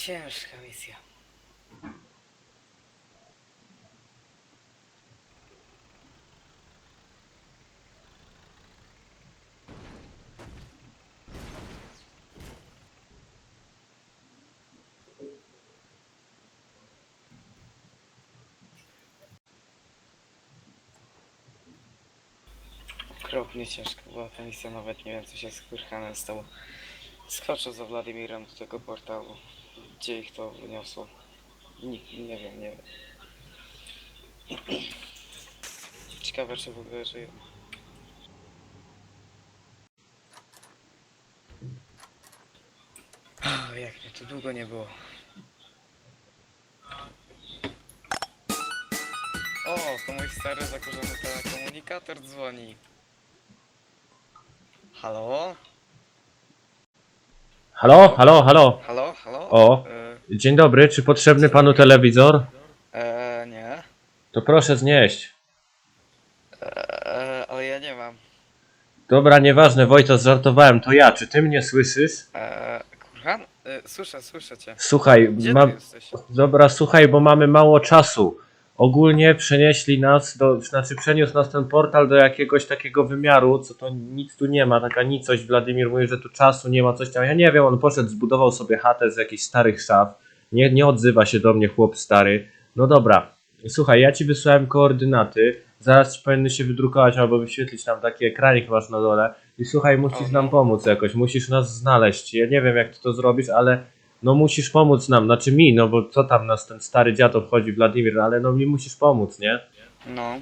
ciężka misja. Okropnie ciężko była ta misja, nawet nie wiem co się z Kurhanem stało. Skoczył za Władimirem do tego portalu. Gdzie ich to wyniosło? Nikt nie wiem, nie wiem. Ciekawe czy w ogóle żyją. O, jak mnie tu długo nie było. O, to mój stary zakurzony telekomunikator dzwoni. Halo, halo, halo. Halo, halo? O. E, Dzień dobry, czy potrzebny panu telewizor? e, nie. To proszę znieść. E, ale ja nie mam. Dobra, nieważne, Wojtas, żartowałem, to ja. Czy ty mnie słyszysz? E, Kurhan? E, słyszę, słyszę cię. Słuchaj, Gdzie mam... ty jesteś? Dobra, słuchaj, bo mamy mało czasu. Ogólnie przenieśli nas, do, znaczy przeniósł nas ten portal do jakiegoś takiego wymiaru, co to nic tu nie ma, taka nicość. Wladimir mówi, że tu czasu nie ma, coś tam. Ja nie wiem, on poszedł, zbudował sobie chatę z jakichś starych szaf. Nie, nie odzywa się do mnie chłop stary. No dobra, słuchaj, ja ci wysłałem koordynaty. Zaraz ci powinny się wydrukować albo wyświetlić tam taki ekranik masz na dole. I słuchaj, musisz nam pomóc jakoś, musisz nas znaleźć. Ja nie wiem, jak ty to zrobisz, ale no musisz pomóc nam, znaczy mi, no bo co tam nas ten stary dziad obchodzi, Wladimir, ale no mi musisz pomóc, nie? No.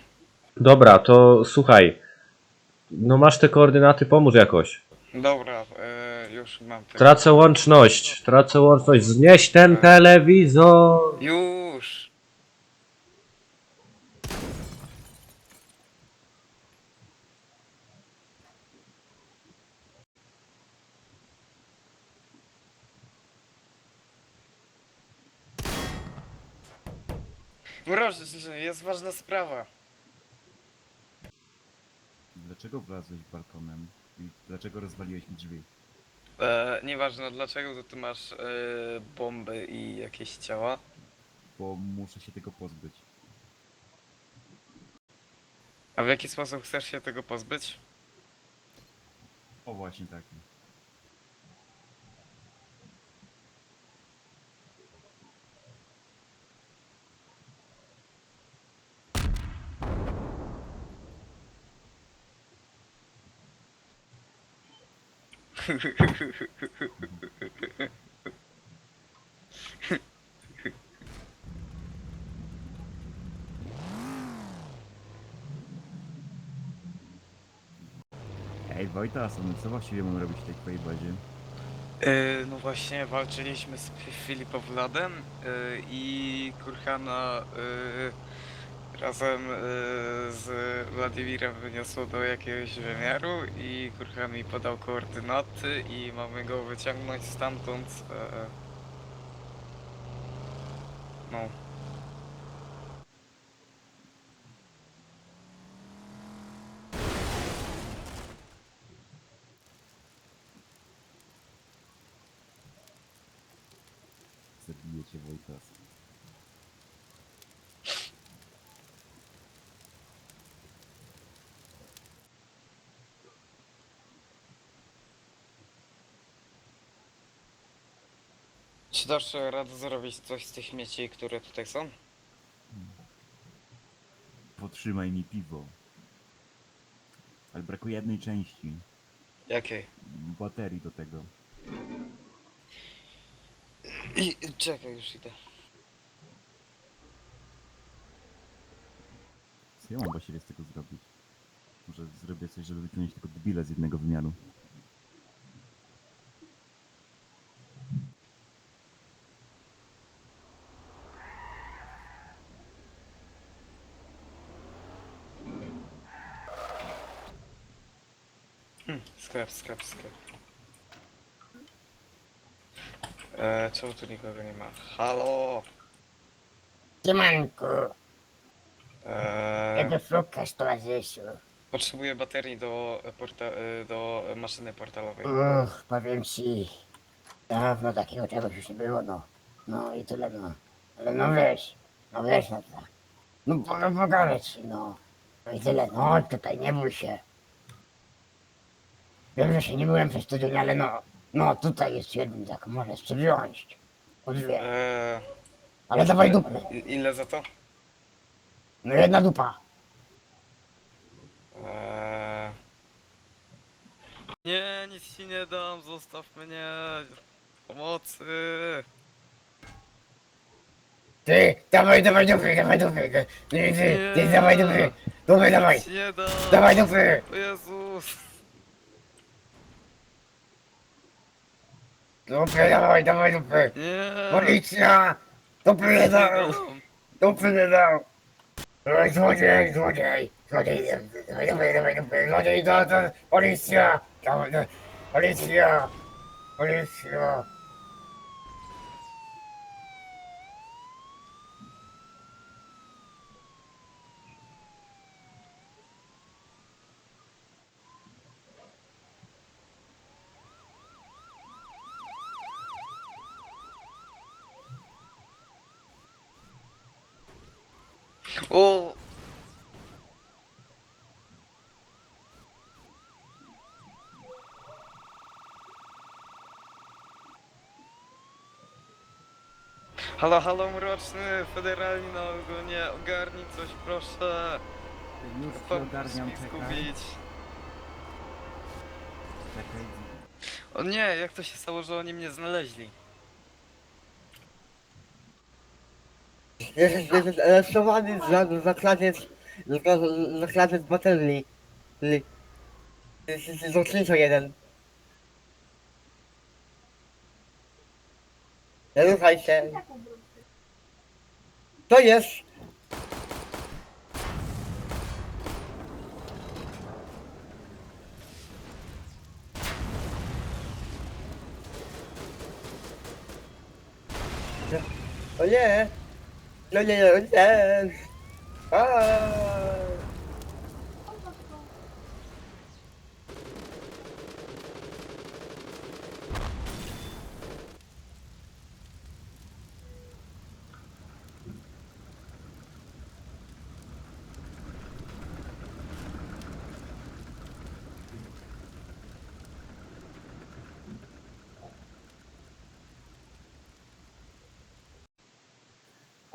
Dobra, to słuchaj, no masz te koordynaty, pomóż jakoś. Dobra, e, już mam te... Tracę łączność, tracę łączność, znieś ten telewizor! Już! Proszę, jest ważna sprawa. Dlaczego wlazłeś balkonem i dlaczego rozwaliłeś mi drzwi? E, nieważne dlaczego, to ty masz e, bomby i jakieś ciała. Bo muszę się tego pozbyć. A w jaki sposób chcesz się tego pozbyć? O właśnie taki. Ej Wojtas, no co właściwie mam robić w tej twojej bazie? E, no właśnie, walczyliśmy z Fi- Filipowladem e, i Kurhana e, razem e, z Władimirem wyniosło do jakiegoś wymiaru i Kurhan mi podał koordynaty i mamy go wyciągnąć stamtąd. E, no. Zabiję cię Czy dasz radę zrobić coś z tych śmieci, które tutaj są? Potrzymaj mi piwo. Ale brakuje jednej części. Jakiej? Baterii do tego. I czekaj, już idę. Co ja mam właściwie z tego zrobić? Może zrobię coś, żeby wyciągnąć tego debila z jednego wymiaru. Hmm, sklep, sklep, sklep. E, czemu tu nikogo nie ma? Halo! Siemanku, E, jak szukasz towarzyszu? potrzebuję baterii do, porta, e, do maszyny portalowej. Uch, powiem ci, dawno takiego czegoś już nie było, no. No i tyle no. Ale no wiesz, no wiesz no to. No po- no no. No i tyle, no chodź tutaj, nie bój się. Wiem, że się nie byłem przez tydzień, ale no, no tutaj jest jeden, tak możesz ci wziąć. Po dwie. Eee, Ale dawaj dupy. i- ile za to? No jedna dupa. Eee... Nie, nic ci nie dam, zostaw mnie. Pomocy. Ty, dawaj, dawaj dupy, dawaj dupy. Ty, ty, ty, dawaj dupy. Dupy, dawaj. Nic ci nie dam. Dawaj dupy. O Jezus. Dupy, dawaj, dawaj dupy. Nie. Policja! Dupy nie dał. Dupy nie dał. Oj, Złodziej, złodziej. Złodziej, dawaj, dawaj, dawaj dupy. Złodziej, to, to, policja. Dawaj, dawaj. Policja. Policja. O! Halo, halo, mroczny, federalni na ogonie, ogarnij coś, proszę. Już ci Pomóż ogarniam, mi czekaj. Czekaj. O nie, jak to się stało, że oni mnie znaleźli? Jest, jest aresztowany za, za kradziec, za, za kradziec baterii. Li- Jest, jest jeden. Nie ruszaj się. To jest. O! No nie, no nie! Aaaa!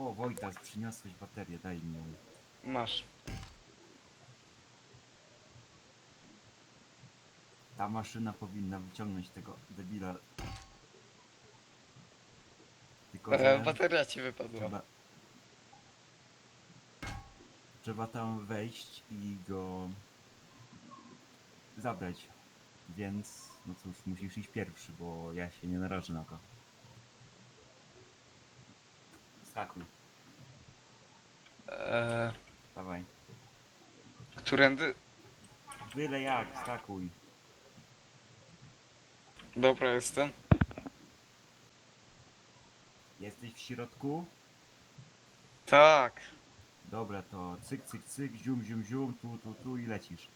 O, Wojtas, przyniosłeś baterię, daj mi ją. Masz. Ta maszyna powinna wyciągnąć tego debila. Tylko, E, że bateria ci wypadła. trzeba... Trzeba tam wejść i go zabrać. Więc, no cóż, musisz iść pierwszy, bo ja się nie narażę na to. Skakuj, E, dawaj. którędy? Byle jak, skakuj. Dobra, jestem. Jesteś w środku? Tak. Dobra, to cyk, cyk, cyk, zium, zium, zium, tu, tu, tu i lecisz.